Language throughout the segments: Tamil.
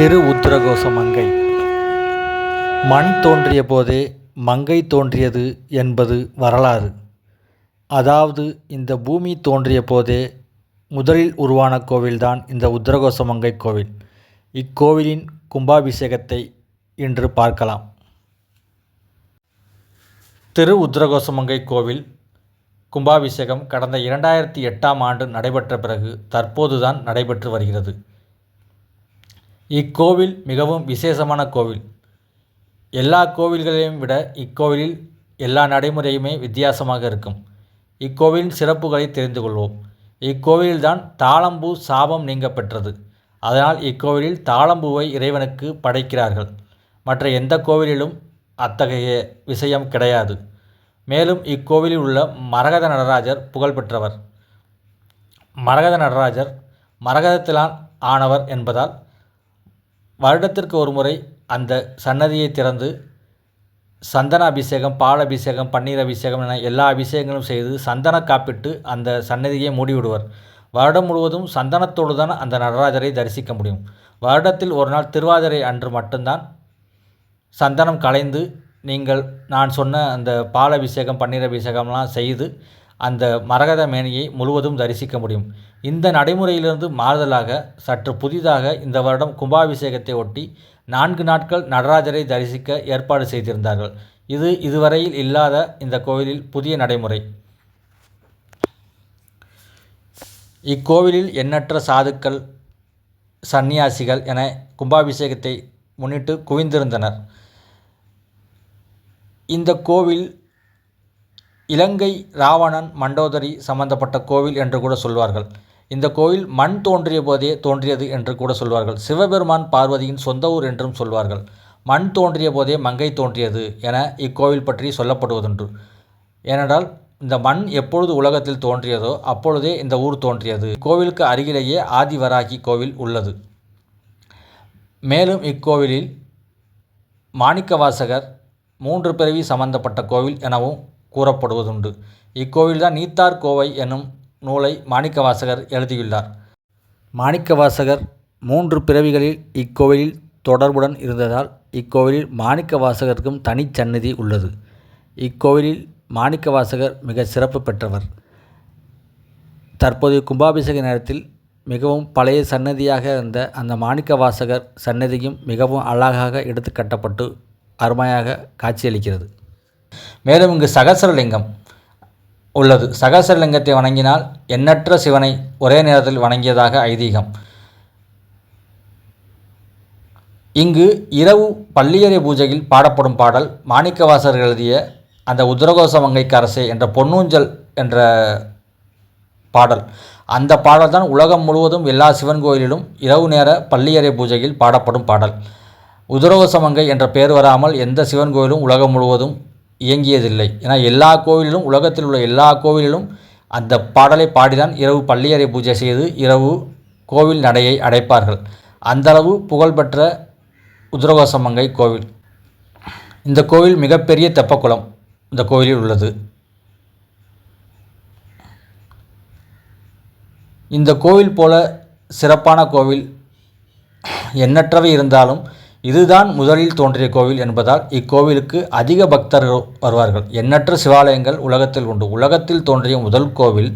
திரு உத்திரகோச மங்கை மண் தோன்றிய போதே மங்கை தோன்றியது என்பது வரலாறு. அதாவது இந்த பூமி தோன்றிய போதே முதலில் உருவான கோவில்தான் இந்த உத்திரகோச மங்கை கோவில். இக்கோவிலின் கும்பாபிஷேகத்தை இன்று பார்க்கலாம். திரு உத்திரகோசமங்கை கோவில் கும்பாபிஷேகம் கடந்த இரண்டாயிரத்தி எட்டாம் ஆண்டு நடைபெற்ற பிறகு தற்போதுதான் நடைபெற்று வருகிறது. இக்கோவில் மிகவும் விசேஷமான கோவில். எல்லா கோவில்களையும் விட இக்கோவிலில் எல்லா நடைமுறையுமே வித்தியாசமாக இருக்கும். இக்கோவிலின் சிறப்புகளை தெரிந்து கொள்வோம். இக்கோவிலில்தான் தாளம்பூ சாபம் நீங்க பெற்றது அதனால் இக்கோவிலில் தாளம்பூவை இறைவனுக்கு படைக்கிறார்கள். மற்ற எந்த கோவிலிலும் அத்தகைய விஷயம் கிடையாது. மேலும் இக்கோவிலில் உள்ள மரகத நடராஜர் புகழ்பெற்றவர் மரகத நடராஜர் மரகதத்திலான் ஆனவர் என்பதால் வருடத்திற்கு ஒரு முறை அந்த சன்னதியை திறந்து சந்தன அபிஷேகம் பால் அபிஷேகம் பன்னீர் அபிஷேகம் என எல்லா அபிஷேகங்களும் செய்து சந்தன காப்பிட்டு அந்த சன்னதியை மூடிவிடுவர். வருடம் முழுவதும் சந்தனத்தோடு தான் அந்த நடராஜரை தரிசிக்க முடியும். வருடத்தில் ஒரு நாள் திருவாதிரை அன்று மட்டும்தான் சந்தனம் கலைந்து நீங்கள் நான் சொன்ன அந்த பால் அபிஷேகம் பன்னீர் அபிஷேகம்லாம் செய்து அந்த மரகத மேனியை முழுவதும் தரிசிக்க முடியும். இந்த நடைமுறையிலிருந்து மாறுதலாக சற்று புதிதாக இந்த வருடம் கும்பாபிஷேகத்தை ஒட்டி நான்கு நாட்கள் நடராஜரை தரிசிக்க ஏற்பாடு செய்திருந்தார்கள். இது இதுவரையில் இல்லாத இந்த கோவிலில் புதிய நடைமுறை. இக்கோவிலில் எண்ணற்ற சாதுக்கள் சந்நியாசிகள் என கும்பாபிஷேகத்தை முன்னிட்டு குவிந்திருந்தனர். இந்த கோவில் இலங்கை ராவணன் மண்டோதரி சம்பந்தப்பட்ட கோவில் என்று கூட சொல்வார்கள். இந்த கோவில் மண் தோன்றிய போதே தோன்றியது என்று கூட சொல்வார்கள். சிவபெருமான் பார்வதியின் சொந்த ஊர் என்றும் சொல்வார்கள். மண் தோன்றிய போதே மங்கை தோன்றியது என இக்கோவில் பற்றி சொல்லப்படுவதுண்டு. ஏனென்றால் இந்த மண் எப்பொழுது உலகத்தில் தோன்றியதோ அப்பொழுதே இந்த ஊர் தோன்றியது. கோவிலுக்கு அருகிலேயே ஆதிவராகி கோவில் உள்ளது. மேலும் இக்கோவிலில் மாணிக்கவாசகர் மூன்று பிறவி சம்பந்தப்பட்ட கோவில் எனவும் கூறப்படுவதுண்டு. இக்கோவில்தான் நீத்தார் கோவை எனும் நூலை மாணிக்கவாசகர் எழுதியுள்ளார். மாணிக்கவாசகர் மூன்று பிறவிகளில் இக்கோவிலில் தொடர்புடன் இருந்ததால் இக்கோவிலில் மாணிக்கவாசகருக்கும் தனிச்சந்நிதி உள்ளது. இக்கோவிலில் மாணிக்கவாசகர் மிக சிறப்பு பெற்றவர். தற்போதைய கும்பாபிஷேக நேரத்தில் மிகவும் பழைய சன்னதியாக இருந்த அந்த மாணிக்கவாசகர் சன்னதியும் மிகவும் அழகாக எடுத்து கட்டப்பட்டு அருமையாக காட்சியளிக்கிறது. மேலும் இங்கு சகசரலிங்கம் உள்ளது. சகசரலிங்கத்தை வணங்கினால் எண்ணற்ற சிவனை ஒரே நேரத்தில் வணங்கியதாக ஐதீகம். இங்கு இரவு பள்ளியறை பூஜையில் பாடப்படும் பாடல் மாணிக்கவாசர் எழுதிய அந்த உத்தரகோச மங்கைக்கு என்ற பொன்னூஞ்சல் என்ற பாடல். அந்த பாடல் தான் உலகம் முழுவதும் எல்லா சிவன் கோயிலிலும் இரவு நேர பள்ளியறை பூஜையில் பாடப்படும் பாடல். உதரோசமங்கை என்ற பெயர் வராமல் எந்த சிவன் கோயிலும் உலகம் முழுவதும் இயங்கியதில்லை. ஏன்னா எல்லா கோவிலிலும் உலகத்தில் உள்ள எல்லா கோவிலிலும் அந்த பாடலை பாடிதான் இரவு பள்ளியறை பூஜை செய்து இரவு கோவில் நடையை அடைப்பார்கள். அந்தளவு புகழ்பெற்ற உத்ரகோசமங்கை கோவில். இந்த கோவில் மிகப்பெரிய தெப்பக்குளம் இந்த கோவிலில் உள்ளது. இந்த கோவில் போல சிறப்பான கோவில் எண்ணற்றவை இருந்தாலும் இதுதான் முதலில் தோன்றிய கோவில் என்பதால் இக்கோவிலுக்கு அதிக பக்தர்கள் வருவார்கள். எண்ணற்ற சிவாலயங்கள் உலகத்தில் உண்டு. உலகத்தில் தோன்றிய முதல் கோவில்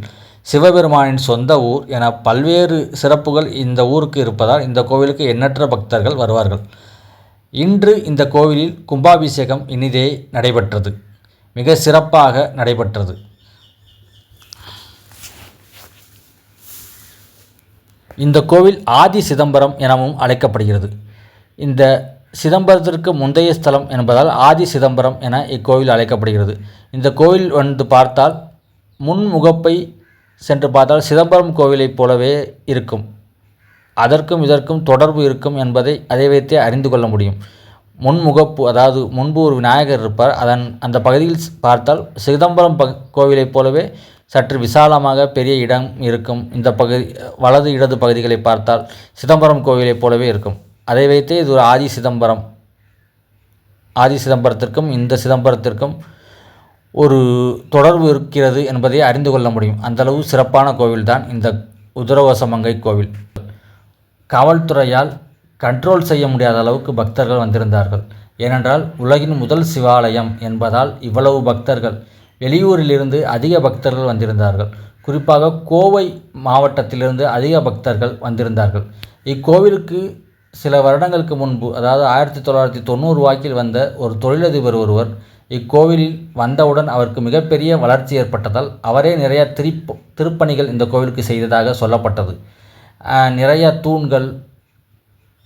சிவபெருமானின் சொந்த ஊர் என பல்வேறு சிறப்புகள் இந்த ஊருக்கு இருப்பதால் இந்த கோவிலுக்கு எண்ணற்ற பக்தர்கள் வருவார்கள். இன்று இந்த கோவிலில் கும்பாபிஷேகம் இனிதே நடைபெற்றது. மிக சிறப்பாக நடைபெற்றது. இந்த கோவில் ஆதி சிதம்பரம் எனவும் அழைக்கப்படுகிறது. இந்த சிதம்பரத்திற்கு முந்தைய ஸ்தலம் என்பதால் ஆதி சிதம்பரம் என இக்கோவில் அழைக்கப்படுகிறது. இந்த கோவில் வந்து பார்த்தால் முன்முகப்பை சென்று பார்த்தால் சிதம்பரம் கோவிலைப் போலவே இருக்கும். அதற்கும் இதற்கும் தொடர்பு இருக்கும் என்பதை அதை வைத்தே அறிந்து கொள்ள முடியும். முன்முகப்பு அதாவது முன்பு ஒரு விநாயகர் இருப்பார். அதன் அந்த பகுதியில் பார்த்தால் சிதம்பரம் ப கோவிலைப் போலவே சற்று விசாலமாக பெரிய இடம் இருக்கும். இந்த பகுதி வலது இடது பகுதிகளை பார்த்தால் சிதம்பரம் கோவிலைப் போலவே இருக்கும். அதை வைத்தே இது ஒரு ஆதி சிதம்பரம். ஆதி சிதம்பரத்திற்கும் இந்த சிதம்பரத்திற்கும் ஒரு தொடர்பு இருக்கிறது என்பதை அறிந்து கொள்ள முடியும். அந்தளவு சிறப்பான கோவில்தான் இந்த உதரவசமங்கை கோவில். காவல்துறையால் கண்ட்ரோல் செய்ய முடியாத அளவுக்கு பக்தர்கள் வந்திருந்தார்கள். ஏனென்றால் உலகின் முதல் சிவாலயம் என்பதால் இவ்வளவு பக்தர்கள். வெளியூரிலிருந்து அதிக பக்தர்கள் வந்திருந்தார்கள். குறிப்பாக கோவை மாவட்டத்திலிருந்து அதிக பக்தர்கள் வந்திருந்தார்கள். இக்கோவிலுக்கு சில வருடங்களுக்கு முன்பு அதாவது ஆயிரத்தி தொள்ளாயிரத்தி தொண்ணூறு வாக்கில் வந்த ஒரு தொழிலதிபர் ஒருவர் இக்கோவிலில் வந்தவுடன் அவருக்கு மிகப்பெரிய வளர்ச்சி ஏற்பட்டதால் அவரே நிறைய திருப்ப திருப்பணிகள் இந்த கோவிலுக்கு செய்ததாக சொல்லப்பட்டது. நிறைய தூண்கள்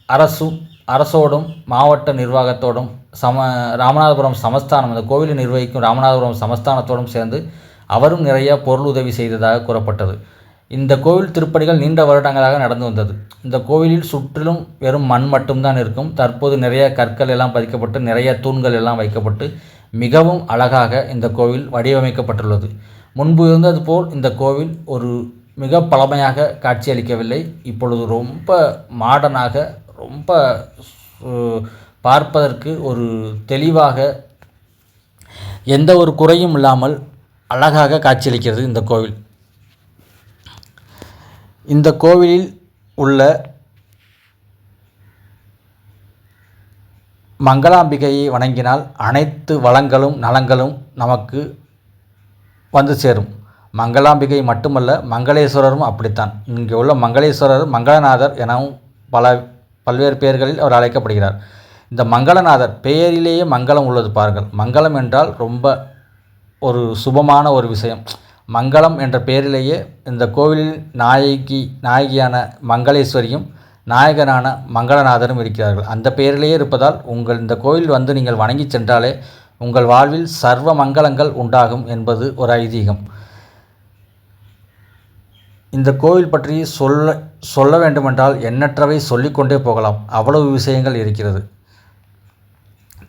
அரசும் அரசோடும் மாவட்ட நிர்வாகத்தோடும் சம ராமநாதபுரம் சமஸ்தானம் இந்த கோவிலை நிர்வகிக்கும் ராமநாதபுரம் சமஸ்தானத்தோடும் சேர்ந்து அவரும் நிறைய பொருள் உதவி செய்ததாக கூறப்பட்டது. இந்த கோவில் திருப்பணிகள் நீண்ட வருடங்களாக நடந்து வந்தது. இந்த கோவிலில் சுற்றிலும் வெறும் மண் மட்டும்தான் இருக்கும். தற்போது நிறைய கற்கள் எல்லாம் பதிக்கப்பட்டு நிறைய தூண்கள் எல்லாம் வைக்கப்பட்டு மிகவும் அழகாக இந்த கோவில் வடிவமைக்கப்பட்டுள்ளது. முன்பு இருந்தது போல் இந்த கோவில் ஒரு மிக பழமையாக காட்சியளிக்கவில்லை. இப்பொழுது ரொம்ப மாடனாக ரொம்ப பார்ப்பதற்கு ஒரு தெளிவாக எந்த ஒரு குறையும் இல்லாமல் அழகாக காட்சியளிக்கிறது இந்த கோவில். இந்த கோவிலில் உள்ள மங்களாம்பிகையை வணங்கினால் அனைத்து வளங்களும் நலங்களும் நமக்கு வந்து சேரும். மங்களாம்பிகை மட்டுமல்ல மங்களேஸ்வரரும் அப்படித்தான். இங்கே உள்ள மங்களேஸ்வரர் மங்களநாதர் எனவும் பல பல்வேறு பெயர்களில் அவர் அழைக்கப்படுகிறார். இந்த மங்களநாதர் பெயரிலேயே மங்களம் உள்ளது பாருங்கள். மங்களம் என்றால் ரொம்ப ஒரு சுபமான ஒரு விஷயம். மங்களம் என்ற பெயரிலேயே இந்த கோவிலில் நாயகி நாயகியான மங்களேஸ்வரியும் நாயகனான மங்களநாதரும் இருக்கிறார்கள். அந்த பெயரிலேயே இருப்பதால் உங்கள் இந்த கோவில் வந்து நீங்கள் வணங்கி சென்றாலே உங்கள் வாழ்வில் சர்வ மங்களங்கள் உண்டாகும் என்பது ஒரு ஐதீகம். இந்த கோவில் பற்றி சொல்ல சொல்ல வேண்டுமென்றால் எண்ணற்றவை சொல்லிக்கொண்டே போகலாம். அவ்வளவு விஷயங்கள் இருக்கிறது.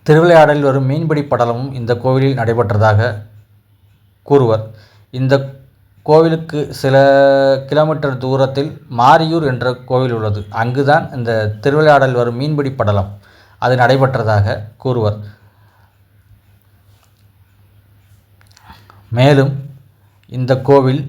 திருவிளையாடலில் வரும் மீன்பிடி படலமும் இந்த கோவிலில் நடைபெற்றதாக கூறுவர். இந்த கோவிலுக்கு சில கிலோமீட்டர் தூரத்தில் மாரியூர் என்ற கோவில் உள்ளது. அங்குதான் இந்த திருவிளையாடல் வரும் மீன்பிடி படலம் அது நடைபெற்றதாக கூறுவர். மேலும் இந்த கோவில்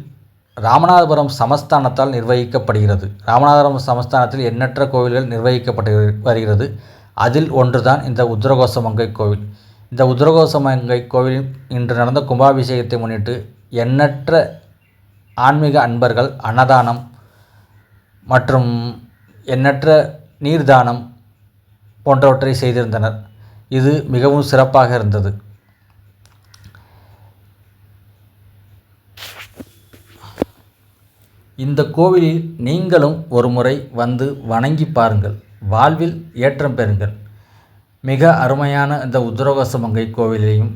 ராமநாதபுரம் சமஸ்தானத்தால் நிர்வகிக்கப்படுகிறது. ராமநாதபுரம் சமஸ்தானத்தில் எண்ணற்ற கோவில்கள் நிர்வகிக்கப்பட்டு வருகிறது. அதில் ஒன்றுதான் இந்த உத்தரகோசமங்கை கோவில். இந்த உத்தரகோசமங்கை கோவிலில் இன்று நடந்த கும்பாபிஷேகத்தை முன்னிட்டு எண்ணற்ற ஆன்மீக அன்பர்கள் அன்னதானம் மற்றும் எண்ணற்ற நீர்தானம் போன்றவற்றை செய்திருந்தனர். இது மிகவும் சிறப்பாக இருந்தது. இந்த கோவிலில் நீங்களும் ஒரு முறை வந்து வணங்கி பாருங்கள். வாழ்வில் ஏற்றம் பெறுங்கள். மிக அருமையான இந்த உத்தரகோசமங்கை கோவிலையும்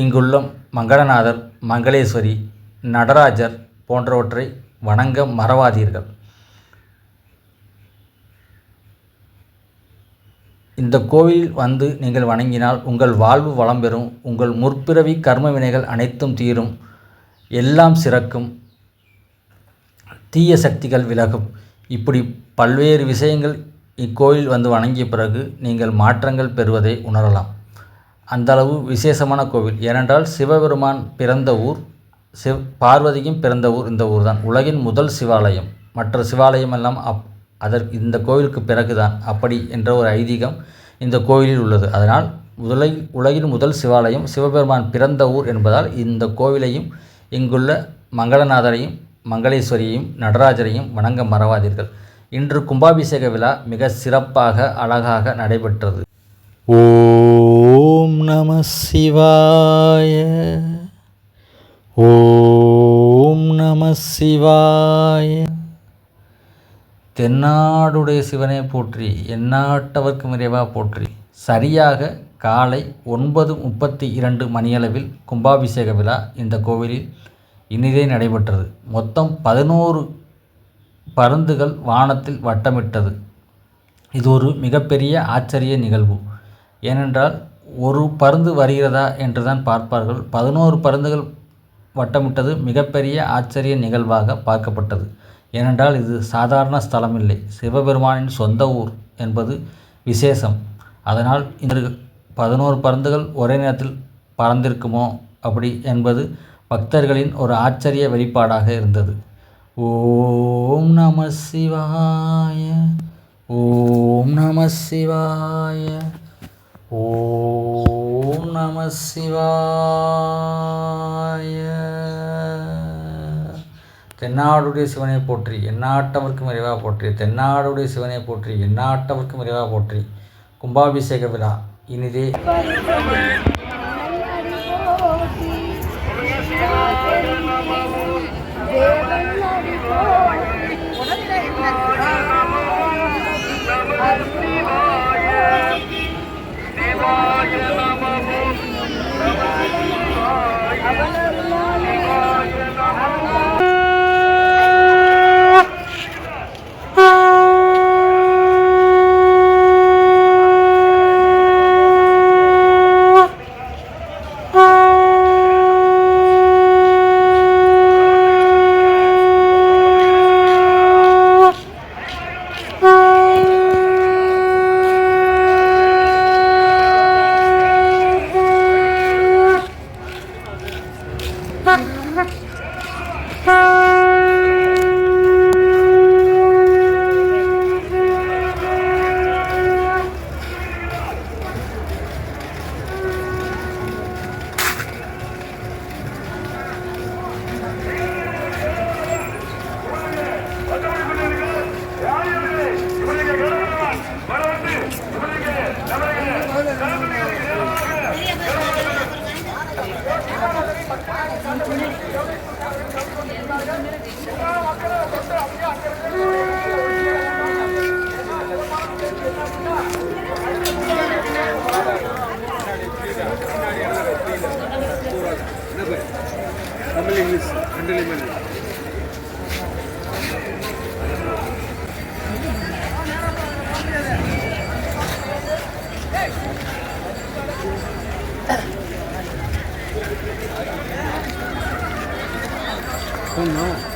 இங்குள்ள மங்களநாதர் மங்களேஸ்வரி நடராஜர் போன்றவற்றை வணங்க மறவாதீர்கள். இந்த கோவிலில் வந்து நீங்கள் வணங்கினால் உங்கள் வாழ்வு வளம் பெறும் உங்கள் முற்பிறவி கர்ம வினைகள் அனைத்தும் தீரும் எல்லாம் சிறக்கும் தீய சக்திகள் விலகும். இப்படி பல்வேறு விஷயங்கள் இக்கோயில் வந்து வணங்கிய பிறகு நீங்கள் மாற்றங்கள் பெறுவதை உணரலாம். அந்தளவு விசேஷமான கோவில். ஏனென்றால் சிவபெருமான் பிறந்த ஊர் சிவ் பார்வதியும் பிறந்த ஊர் இந்த ஊர் தான் உலகின் முதல் சிவாலயம். மற்ற சிவாலயம் எல்லாம் அப் அதற்கு இந்த கோவிலுக்கு பிறகுதான். அப்படி என்ற ஒரு ஐதீகம் இந்த கோவிலில் உள்ளது. அதனால் உலக உலகின் முதல் சிவாலயம் சிவபெருமான் பிறந்த ஊர் என்பதால் இந்த கோவிலையும் இங்குள்ள மங்களநாதரையும் மங்களேஸ்வரியையும் நடராஜரையும் வணங்க மறவாதீர்கள். இன்று கும்பாபிஷேக விழா மிக சிறப்பாக அழகாக நடைபெற்றது. ஓம் நம சிவாய. ஓம் நம சிவாய. தென்னாடுடைய சிவனே போற்றி எந்நாட்டவர்க்கும் இறைவா போற்றி. சரியாக காலை ஒன்பது முப்பத்தி இரண்டு மணியளவில் கும்பாபிஷேக விழா இந்த கோவிலில் இனிதே நடைபெற்றது. மொத்தம் பதினோரு பருந்துகள் வானத்தில் வட்டமிட்டது. இது ஒரு மிகப்பெரிய ஆச்சரிய நிகழ்வு. ஏனென்றால் ஒரு பருந்து வருகிறதா என்று தான் பார்ப்பார்கள். பதினோரு பருந்துகள் வட்டமிட்டது மிகப்பெரிய ஆச்சரிய நிகழ்வாக பார்க்கப்பட்டது. ஏனென்றால் இது சாதாரண ஸ்தலமில்லை. சிவபெருமானின் சொந்த ஊர் என்பது விசேஷம். அதனால் இந்த பதினோரு பருந்துகள் ஒரே நேரத்தில் பறந்திருக்குமோ அப்படி என்பது பக்தர்களின் ஒரு ஆச்சரிய வெளிப்பாடாக இருந்தது. ஓம் நம சிவாய ஓ சிவாய. ஓம் நம சிவாய. தென்னாடுடைய சிவனை போற்றி எந்நாட்டவர்க்கும் இறைவா போற்றி. தென்னாடுடைய சிவனை போற்றி எந்நாட்டவர்க்கும் இறைவா போற்றி. கும்பாபிஷேக விழா இனிதே. தமிழ் இங்கிலீஷ் ரெண்டுலேயுமே இல்லை Oh no.